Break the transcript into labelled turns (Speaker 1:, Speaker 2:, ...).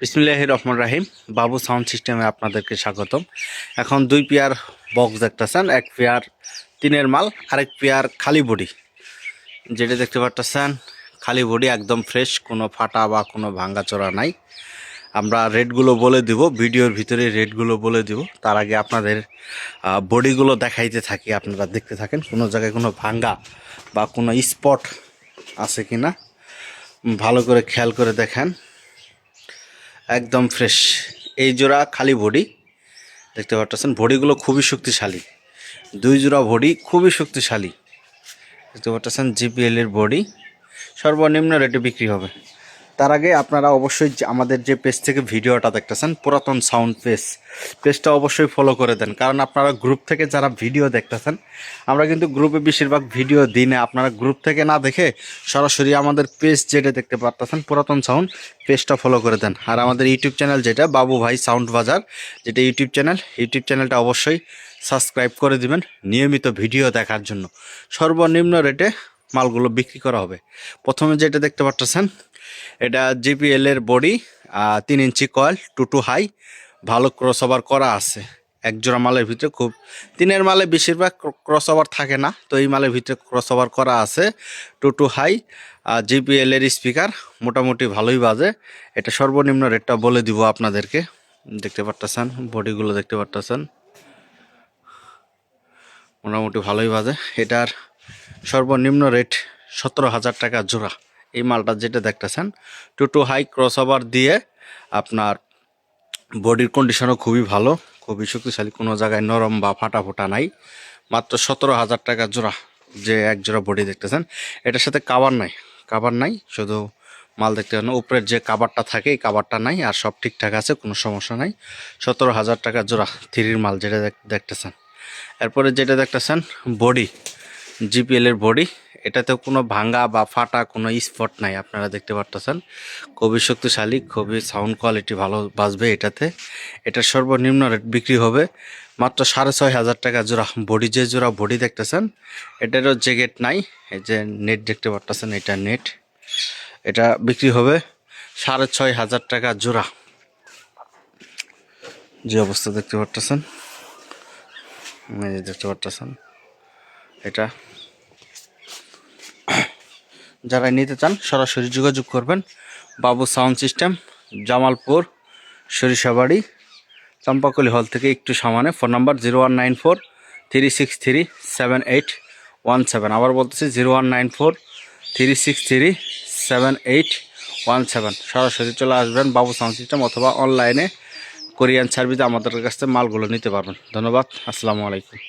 Speaker 1: বিসমুল্লাহ রহমান রাহিম, বাবু সাউন্ড সিস্টেমে আপনাদেরকে স্বাগতম। এখন দুই পেয়ার বক্স দেখতেছেন, এক পেয়ার তিনের মাল, আরেক পেয়ার খালি বডি। যেটা দেখতে পারতেছেন, খালি বডি, একদম ফ্রেশ, কোনো ফাটা বা কোনো ভাঙ্গাচোরা নাই। আমরা রেটগুলো বলে দিব, ভিডিওর ভিতরে রেটগুলো বলে দিব। তার আগে আপনাদের বডিগুলো দেখাইতে থাকি, আপনারা দেখতে থাকেন, কোনো জায়গায় কোনো ভাঙ্গা বা কোনো স্পট আছে কি না ভালো করে খেয়াল করে দেখেন। একদম ফ্রেশ এই জোড়া খালি ভড়ি, দেখতে পাচ্ছেন? ভড়িগুলো খুবই শক্তিশালী। দুই জোড়া ভড়ি খুবই শক্তিশালী। দেখতে পাচ্ছেন? জিপিএলের বডি সর্বনিম্ন রেটে বিক্রি হবে। তার আগে আপনারা অবশ্যই আমাদের যে পেজ থেকে ভিডিওটা দেখতেছেন, পুরাতন সাউন্ড পেজ পেজটা অবশ্যই ফলো করে দেন। কারণ আপনারা গ্রুপ থেকে যারা ভিডিও দেখতেছেন, আমরা কিন্তু গ্রুপে বেশিরভাগ ভিডিও দিনে আপনারা গ্রুপ থেকে না দেখে সরাসরি আমাদের পেজ যেটা দেখতে পারতেছেন, পুরাতন সাউন্ড পেজটা ফলো করে দেন। আর আমাদের ইউটিউব চ্যানেল যেটা, বাবু ভাই সাউন্ড বাজার, যেটা ইউটিউব চ্যানেল ইউটিউব চ্যানেলটা অবশ্যই সাবস্ক্রাইব করে দিবেন নিয়মিত ভিডিও দেখার জন্য। সর্বনিম্ন রেটে মালগুলো বিক্রি করা হবে। প্রথমে যেটা দেখতে পাচ্ছেন এটা জিপিএল এর বডি তিন inch coil two two high ভালো ক্রস ওভার করা আছে। এক জোড়া মালের ভিতরে খুব তিনের মালে বেশিরভাগ ক্রস ওভার থাকে না, তো এই মালের ভিতরে ক্রস ওভার করা আছে টু টু হাই আর জিপিএল এর স্পিকার মোটামুটি ভালোই বাজে। এটা সর্বনিম্ন রেটটা বলে দিব আপনাদেরকে। দেখতে পারতেছেন বডিগুলো দেখতে পারতেছেন। মোটামুটি ভালোই বাজে। এটার সর্বনিম্ন রেট সতেরো হাজার টাকা জোড়া। এই মালটা যেটা দেখতেছেন two two high cross over দিয়ে আপনার বডির কন্ডিশনও খুবই ভালো, খুবই শক্তিশালী, কোনো জায়গায় নরম বা ফাটা ফোটা নাই। মাত্র সতেরো হাজার টাকা জোড়া যে এক জোড়া বডি দেখতেছেন, এটার সাথে কাবার নাই কাবার নাই, শুধু মাল দেখতে পারেন, উপরের যে কাবারটা থাকে এই কাবারটা নাই আর সব ঠিকঠাক আছে, কোনো সমস্যা নাই। সতেরো হাজার টাকা জোড়া থ্রির মাল যেটা দেখ- দেখতেছেন। এরপরে যেটা দেখতেছেন বডি জিপিএল এর বডি এটাতে কোনো ভাঙ্গা বা ফাটা কোনো স্পট নাই, আপনারা দেখতে পারতেছেন। খুবই শক্তিশালী, খুবই সাউন্ড কোয়ালিটি ভালো বাজবে এটাতে। এটার সর্বনিম্ন রেট বিক্রি হবে, মাত্র সাড়ে ছয় হাজার টাকা জোড়া। বডি যে জোড়া বডি দেখতেছেন, এটারও জ্যাকেট নাই, এই যে নেট দেখতে পারতেছেন, এটা নেট এটা বিক্রি হবে সাড়ে ছয় হাজার টাকা জোড়া। যে অবস্থা দেখতে পারতেছেন দেখতে পারতেছেন, এটা যারা নিতে চান, সরাসরি যোগাযোগ করবেন। Babu sound system, Jamalpur, Sarishabari, Champakali hall থেকে একটু সামানে। Phone number zero one nine four three six three seven eight one seven আবার বলতেছি zero one nine four three six three seven eight one seven সরাসরি চলে আসবেন বাবু sound system অথবা অনলাইনে Korean সার্ভিসে আমাদের কাছ থেকে মালগুলো নিতে পারবেন। ধন্যবাদ, আসসালামু আলাইকুম।